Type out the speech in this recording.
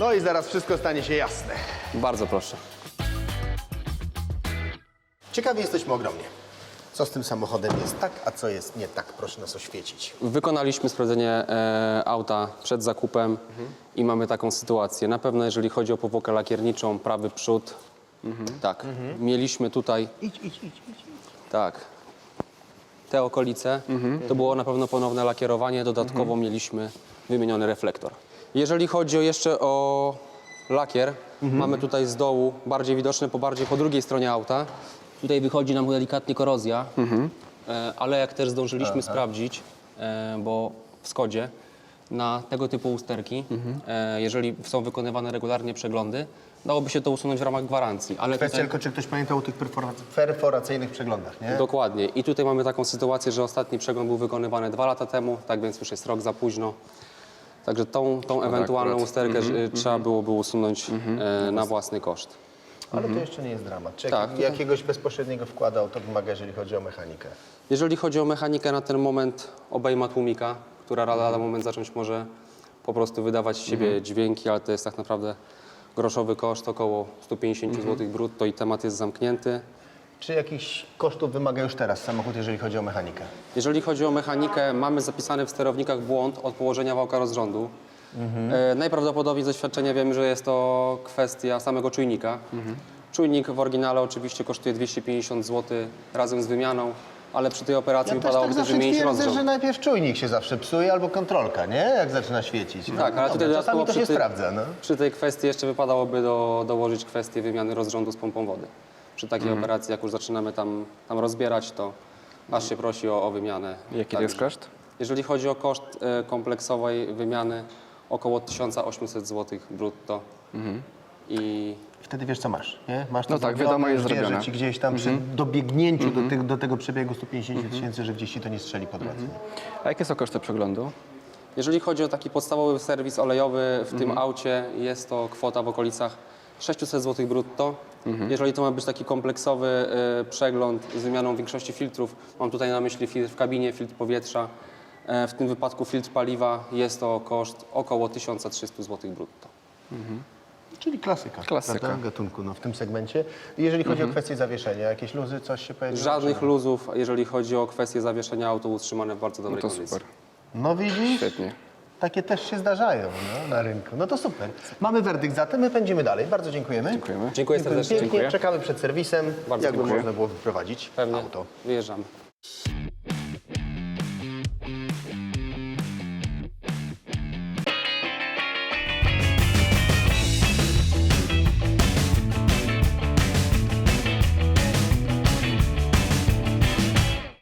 No i zaraz wszystko stanie się jasne. Bardzo proszę. Ciekawi jesteśmy ogromnie. Co z tym samochodem jest tak, a co jest nie tak? Proszę nas oświecić. Wykonaliśmy sprawdzenie e, auta przed zakupem i mamy taką sytuację. Na pewno jeżeli chodzi o powłokę lakierniczą, prawy przód, tak, mieliśmy tutaj, Idź, idź, idź, idź. tak, te okolice, to było na pewno ponowne lakierowanie, dodatkowo mieliśmy wymieniony reflektor. Jeżeli chodzi jeszcze o lakier, mamy tutaj z dołu bardziej widoczny, po bardziej po drugiej stronie auta. Tutaj wychodzi nam delikatnie korozja, e, ale jak też zdążyliśmy sprawdzić, e, bo w Skodzie na tego typu usterki, e, jeżeli są wykonywane regularnie przeglądy, dałoby się to usunąć w ramach gwarancji. Ale Kwestia tutaj, tylko, czy ktoś pamiętał o tych perfora- perforacyjnych przeglądach, nie? dokładnie. I tutaj mamy taką sytuację, że ostatni przegląd był wykonywany dwa lata temu, tak więc już jest rok za późno. Także tą, tą ewentualną akurat. usterkę e, trzeba byłoby usunąć e, na własny koszt. Ale to jeszcze nie jest dramat. Czy Tak. jak, jakiegoś bezpośredniego wkładu auto wymaga, jeżeli chodzi o mechanikę? Jeżeli chodzi o mechanikę, na ten moment obejma tłumika, która na lada moment zacząć może po prostu wydawać z siebie dźwięki, ale to jest tak naprawdę groszowy koszt, około 150 zł brutto i temat jest zamknięty. Czy jakichś kosztów wymaga już teraz samochód, jeżeli chodzi o mechanikę? Jeżeli chodzi o mechanikę, mamy zapisany w sterownikach błąd od położenia wałka rozrządu. E, najprawdopodobniej z doświadczenia wiemy, że jest to kwestia samego czujnika. Czujnik w oryginale oczywiście kosztuje 250 zł razem z wymianą, ale przy tej operacji Ja też wypadałoby tak też zawsze wymienić twierdzę, rozrząd. że najpierw czujnik się zawsze psuje albo kontrolka, nie? Jak zaczyna świecić. No, Tak, ale tutaj dobra, czasami dodatkowo to się przy, tej- sprawdza, no. przy tej kwestii jeszcze wypadałoby do, dołożyć kwestię wymiany rozrządu z pompą wody. Przy takiej Mhm. operacji, jak już zaczynamy tam, tam rozbierać, to aż się prosi o, o wymianę. Jaki to Także. jest koszt? Jeżeli chodzi o koszt e, kompleksowej wymiany, około 1800 zł brutto. I Wtedy wiesz, co masz, nie? Masz to No tak, wiadomo, jest zrobione. ci gdzieś tam przy dobiegnięciu do, tych, do tego przebiegu 150 tysięcy, że gdzieś ci to nie strzeli po drodze. nie? A jakie są koszty przeglądu? jeżeli chodzi o taki podstawowy serwis olejowy w tym aucie, jest to kwota w okolicach 600 zł brutto. Jeżeli to ma być taki kompleksowy e, przegląd z wymianą większości filtrów, mam tutaj na myśli filtr w kabinie, filtr powietrza, e, w tym wypadku filtr paliwa, jest to koszt około 1300 zł brutto. Czyli klasyka, Klasyka. Prawda? gatunku no, w tym segmencie. Jeżeli chodzi o kwestię zawieszenia, jakieś luzy, coś się pojawiło? Żadnych czy- luzów, jeżeli chodzi o kwestię zawieszenia auto utrzymane w bardzo No dobrej to kondycji. super. No widzisz? Świetnie. Takie też się zdarzają no, na rynku. No to super. Mamy werdykt zatem, my pędzimy dalej. Bardzo dziękujemy. Dziękujemy. Dziękuję serdecznie. Pięknie, Dziękuję. czekamy przed serwisem, Bardzo jakby dziękuję. można było wyprowadzić Pewnie. auto. Wyjeżdżamy.